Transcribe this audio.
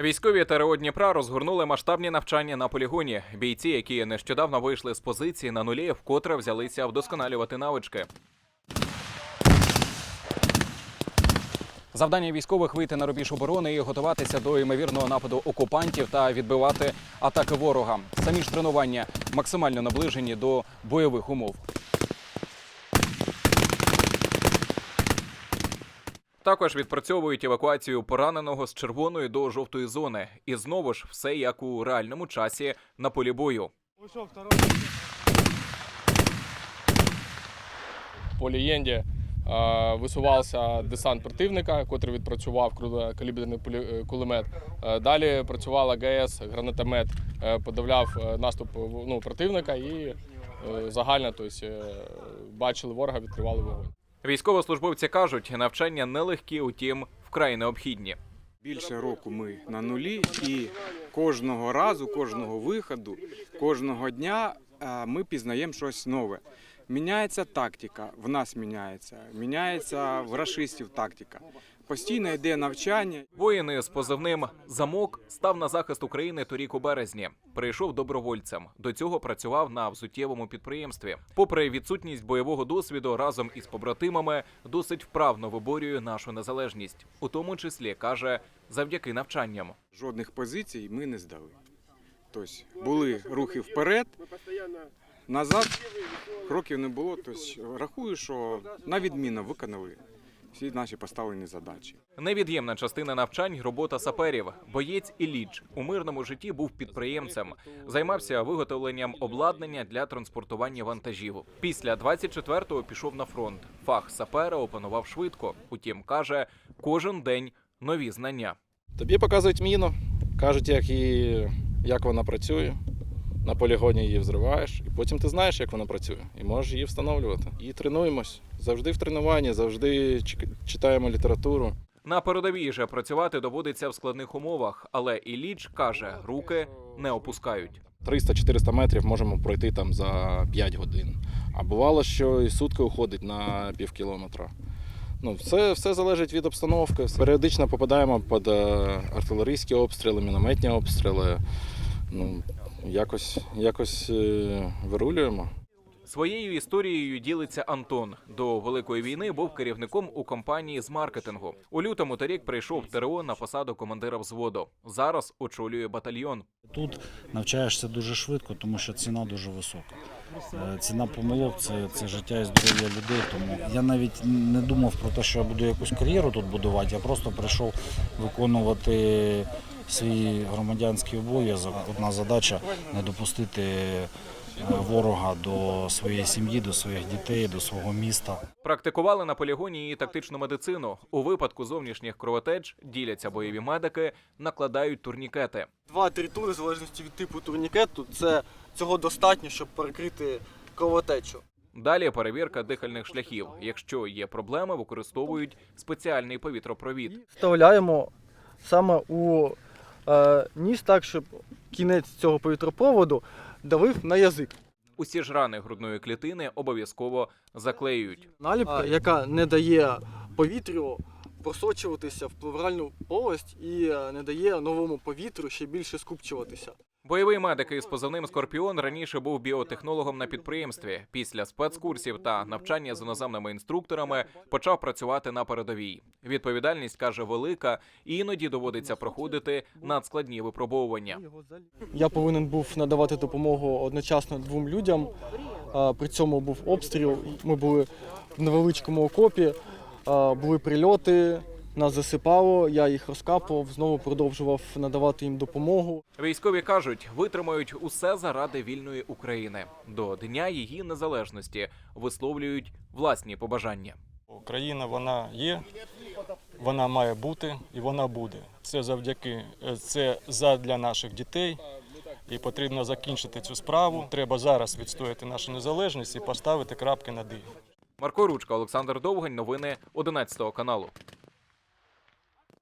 Військові ТРО Дніпра розгорнули масштабні навчання на полігоні. Бійці, які нещодавно вийшли з позиції на нулі, вкотре взялися вдосконалювати навички. Завдання військових вийти на рубіж оборони і готуватися до ймовірного нападу окупантів та відбивати атаки ворога. Самі ж тренування максимально наближені до бойових умов. Також відпрацьовують евакуацію пораненого з червоної до жовтої зони. І знову ж все як у реальному часі на полі бою. по легенді е, висувався десант противника, котрий відпрацював каліберний е, кулемет. Е, Далі працювала ГС, гранатомет, подавляв наступ ну, противника і загально тобто, бачили ворога, відкривали вогонь. Військовослужбовці кажуть, навчання нелегкі, утім вкрай необхідні. Більше року ми на нулі, і кожного разу, кожного виходу, кожного дня е, ми пізнаємо щось нове. Міняється тактика, в нас міняється, міняється в рашистів тактика. Постійно йде навчання. Воїн з позивним Замок став на захист України торік у березні. Прийшов добровольцем. До цього працював на взуттєвому підприємстві. Попри відсутність бойового досвіду, разом із побратимами досить вправно виборює нашу незалежність, у тому числі каже завдяки навчанням. Жодних позицій ми не здали. Тобто були рухи вперед, назад кроків не було. Тобто рахую, що на відмінно виконали всі наші поставлені задачі. Невід'ємна частина навчань робота саперів. Боєць Іліч у мирному житті був підприємцем, займався виготовленням обладнання для транспортування вантажів. Після 24-го пішов на фронт. Фах сапера опанував швидко. Утім, каже, кожен день нові знання. Тобі показують міну, кажуть, як, її, як вона працює. На полігоні її взриваєш, і потім ти знаєш, як вона працює, і можеш її встановлювати. І тренуємось. Завжди в тренуванні, завжди читаємо літературу. На передовій же працювати доводиться в складних умовах, але Іліч каже, руки не опускають. 300-400 метрів можемо пройти там за 5 годин. А бувало, що і сутки уходить на пів кілометра. Ну, все, все залежить від обстановки. Періодично попадаємо під е, артилерійські обстріли, мінометні обстріли. Ну, якось, якось е, вирулюємо. Своєю історією ділиться Антон. До великої війни був керівником у компанії з маркетингу. У лютому торік прийшов ТРО на посаду командира взводу. Зараз очолює батальйон. Тут навчаєшся дуже швидко, тому що ціна дуже висока. Е, Ціна помилок це, це життя і здоров'я людей. Тому я навіть не думав про те, що я буду якусь кар'єру тут будувати. Я просто прийшов виконувати свій громадянський обов'язок. Одна задача не допустити ворога до своєї сім'ї, до своїх дітей, до свого міста. Практикували на полігоні і тактичну медицину. У випадку зовнішніх кровотеч діляться бойові медики, накладають турнікети. Два-три тури, в залежності від типу турнікету, це цього достатньо, щоб перекрити кровотечу. Далі перевірка дихальних шляхів. Якщо є проблеми, використовують спеціальний повітропровід. Вставляємо саме у е, ніс так, щоб кінець цього повітропроводу давив на язик. Усі ж рани грудної клітини обов'язково заклеюють. Наліпка, яка не дає повітрю просочуватися в плевральну полость і е, не дає новому повітрю ще більше скупчуватися. Бойовий медик із позивним Скорпіон раніше був біотехнологом на підприємстві. Після спецкурсів та навчання з іноземними інструкторами почав працювати на передовій. Відповідальність каже велика, і іноді доводиться проходити надскладні випробовування. Я повинен був надавати допомогу одночасно двом людям. При цьому був обстріл. Ми були в невеличкому окопі, були прильоти, нас засипало, я їх розкапував, знову продовжував надавати їм допомогу. Військові кажуть, витримають усе заради вільної України. До дня її незалежності висловлюють власні побажання. Україна вона є, вона має бути і вона буде. Це завдяки е, це задля наших дітей. І потрібно закінчити цю справу. Треба зараз відстояти нашу незалежність і поставити крапки над «і». Марко Ручка, Олександр Довгань. Новини 11 каналу.